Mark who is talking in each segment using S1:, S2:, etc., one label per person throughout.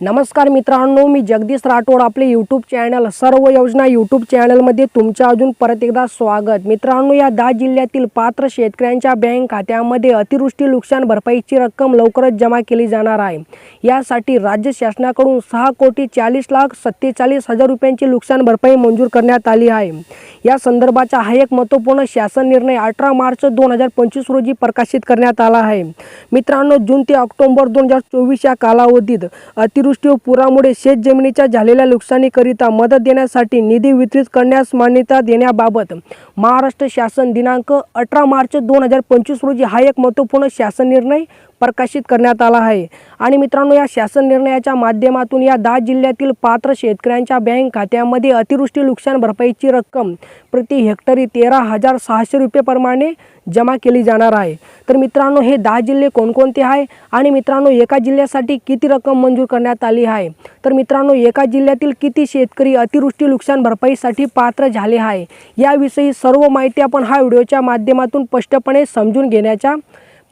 S1: नमस्कार मित्रांनो मी जगदीश राठोड आपले यूट्यूब चॅनल सर्व योजना यूट्यूब चॅनलमध्ये तुमच्या अजून परत एकदा स्वागत. मित्रांनो या दहा जिल्ह्यातील पात्र शेतकऱ्यांच्या बँक खात्यामध्ये अतिवृष्टी नुकसान भरपाईची रक्कम लवकरच जमा केली जाणार आहे. यासाठी राज्य शासनाकडून सहा कोटी चाळीस लाख सत्तेचाळीस हजार रुपयांची नुकसान भरपाई मंजूर करण्यात आली आहे. या संदर्भाचा हा एक महत्त्वपूर्ण शासन निर्णय अठरा मार्च दोन हजार पंचवीस रोजी प्रकाशित करण्यात आला आहे. मित्रांनो जून ते ऑक्टोबर दोन हजार चोवीस या कालावधीत अतिवृष्टी व पुरामुळे शेत जमिनीच्या झालेल्या नुकसानीकरिता मदत देण्यासाठी निधी वितरित करण्यास मान्यता देण्याबाबत महाराष्ट्र शासन दिनांक अठरा मार्च दोन हजार पंचवीस रोजी हा एक महत्त्वपूर्ण शासन निर्णय प्रकाशित करण्यात आला आहे. आणि मित्रांनो या शासन निर्णयाच्या माध्यमातून या दहा जिल्ह्यातील पात्र शेतकऱ्यांच्या बँक खात्यामध्ये अतिवृष्टी नुकसान भरपाईची रक्कम प्रति हेक्टरी तेरा हजार सहाशे रुपयेप्रमाणे जमा केली जाणार आहे. तर मित्रांनो हे दहा जिल्हे कोणकोणते आहे? आणि मित्रांनो एका जिल्ह्यासाठी किती रक्कम मंजूर करण्यात आली आहे? तर मित्रांनो एका जिल्ह्यातील किती शेतकरी अतिवृष्टी नुकसान भरपाईसाठी पात्र झाले आहे? याविषयी सर्व माहिती आपण हा व्हिडिओच्या माध्यमातून स्पष्टपणे समजून घेण्याचा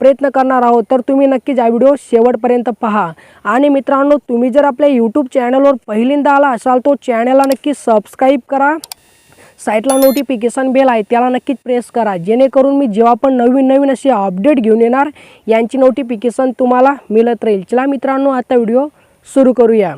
S1: प्रयत्न करणार आहोत. तर तुम्ही नक्कीच हा व्हिडिओ शेवटपर्यंत पहा. आणि मित्रांनो तुम्ही जर आपल्या यूट्यूब चॅनलवर पहिल्यांदा आला असाल तो चॅनलला नक्की सबस्क्राईब करा. साईटला नोटिफिकेशन बेल आहे त्याला नक्कीच प्रेस करा. जेणेकरून मी जेव्हा पण नवीन नवीन असे अपडेट घेऊन येणार यांची नोटिफिकेशन तुम्हाला मिळत राहील. चला मित्रांनो आता व्हिडिओ सुरू करूया.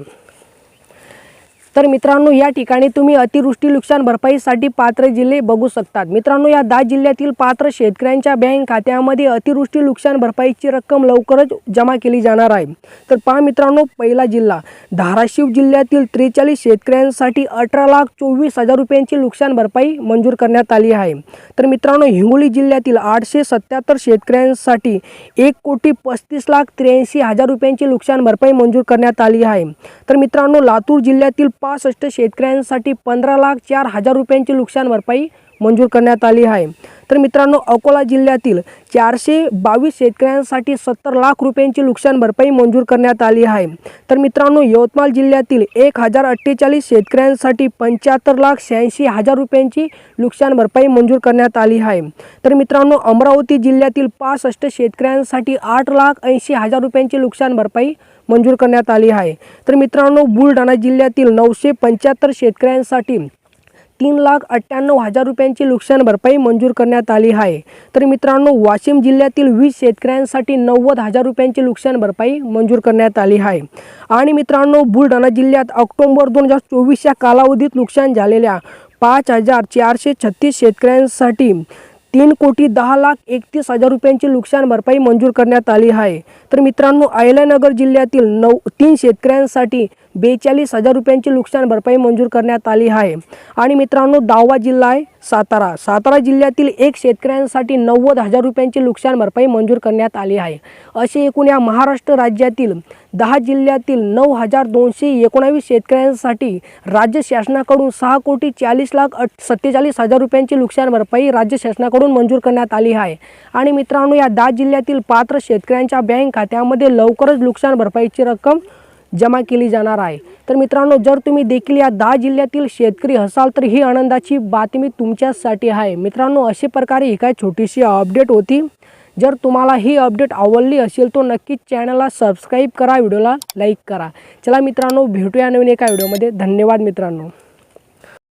S1: तर मित्रांनो या ठिकाणी तुम्ही अतिवृष्टी नुकसान भरपाईसाठी पात्र जिल्हे बघू शकतात. मित्रांनो या दहा जिल्ह्यातील पात्र शेतकऱ्यांच्या बँक खात्यामध्ये अतिवृष्टी नुकसान भरपाईची रक्कम लवकरच जमा केली जाणार आहे. तर पहा मित्रांनो पहिला जिल्हा. धाराशिव जिल्ह्यातील त्रेचाळीस शेतकऱ्यांसाठी अठरा लाख चोवीस हजार रुपयांची नुकसान भरपाई मंजूर करण्यात आली आहे. तर मित्रांनो हिंगोली जिल्ह्यातील आठशे सत्याहत्तर शेतकऱ्यांसाठी एक कोटी पस्तीस लाख त्र्याऐंशी हजार रुपयांची नुकसान भरपाई मंजूर करण्यात आली आहे. तर मित्रांनो लातूर जिल्ह्यातील पासष्ट शेतकऱ्यांसाठी पंधरा लाख चार हजार रुपयांची नुकसान भरपाई मंजूर करण्यात आली आहे. तर मित्रांनो अकोला जिल्ह्यातील चारशे बावीस शेतकऱ्यांसाठी सत्तर लाख रुपयांची नुकसान भरपाई मंजूर करण्यात आली आहे. तर मित्रांनो यवतमाळ जिल्ह्यातील एक हजार अठ्ठेचाळीस शेतकऱ्यांसाठी पंच्याहत्तर लाख शहाऐंशी हजार रुपयांची नुकसान भरपाई मंजूर करण्यात आली आहे. तर मित्रांनो अमरावती जिल्ह्यातील पासष्ट शेतकऱ्यांसाठी आठ लाख ऐंशी हजार रुपयांची नुकसान भरपाई मंजूर करण्यात आली आहे. तर मित्रांनो बुलढाणा जिल्ह्यातील नऊशे पंच्याहत्तर शेतकऱ्यांसाठी तीन लाख अठ्ठ्याण्णव हजार रुपयांची नुकसान भरपाई मंजूर करण्यात आली आहे. तर मित्रांनो वाशिम जिल्ह्यातील वीस शेतकऱ्यांसाठी नव्वद हजार रुपयांची नुकसान भरपाई मंजूर करण्यात आली आहे. आणि मित्रांनो बुलढाणा जिल्ह्यात ऑक्टोबर दोन हजार चोवीस या कालावधीत नुकसान झालेल्या पाच हजार चारशे छत्तीस शेतकऱ्यांसाठी तीन कोटी दहा लाख एकतीस हजार रुपयांची नुकसान भरपाई मंजूर करण्यात आली आहे. तर मित्रांनो अहिल्यानगर जिल्ह्यातील नऊ तीन शेतकऱ्यांसाठी बेचाळीस हजार रुपयांची नुकसान भरपाई मंजूर करण्यात आली आहे. आणि मित्रांनो दहावा जिल्हा आहे सातारा. सातारा जिल्ह्यातील एक शेतकऱ्यांसाठी नव्वद हजार रुपयांची नुकसान भरपाई मंजूर करण्यात आली आहे. असे एकूण या महाराष्ट्र राज्यातील दहा जिल्ह्यातील नऊ हजार दोनशे एकोणावीस शेतकऱ्यांसाठी राज्य शासनाकडून सहा कोटी चाळीस लाख अठ सत्तेचाळीस हजार रुपयांची नुकसान भरपाई राज्य शासनाकडून मंजूर करण्यात आली आहे. आणि मित्रांनो या दहा जिल्ह्यातील पात्र शेतकऱ्यांच्या बँक खात्यामध्ये लवकरच नुकसान भरपाईची रक्कम जमा केली जाणार आहे. तर मित्रांनो जर तुम्ही देखील या दहा जिल्ह्यातील शेतकरी असाल तर ही आनंदाची बातमी तुमच्यासाठी आहे. मित्रांनो अशा प्रकारे ही काय छोटीशी अपडेट होती? जर तुम्हाला ही अपडेट आवडली असेल तर नक्कीच चॅनलला सबस्क्राईब करा व्हिडिओला लाईक करा. चला मित्रांनो भेटूया नवीन एका व्हिडिओमध्ये धन्यवाद मित्रांनो.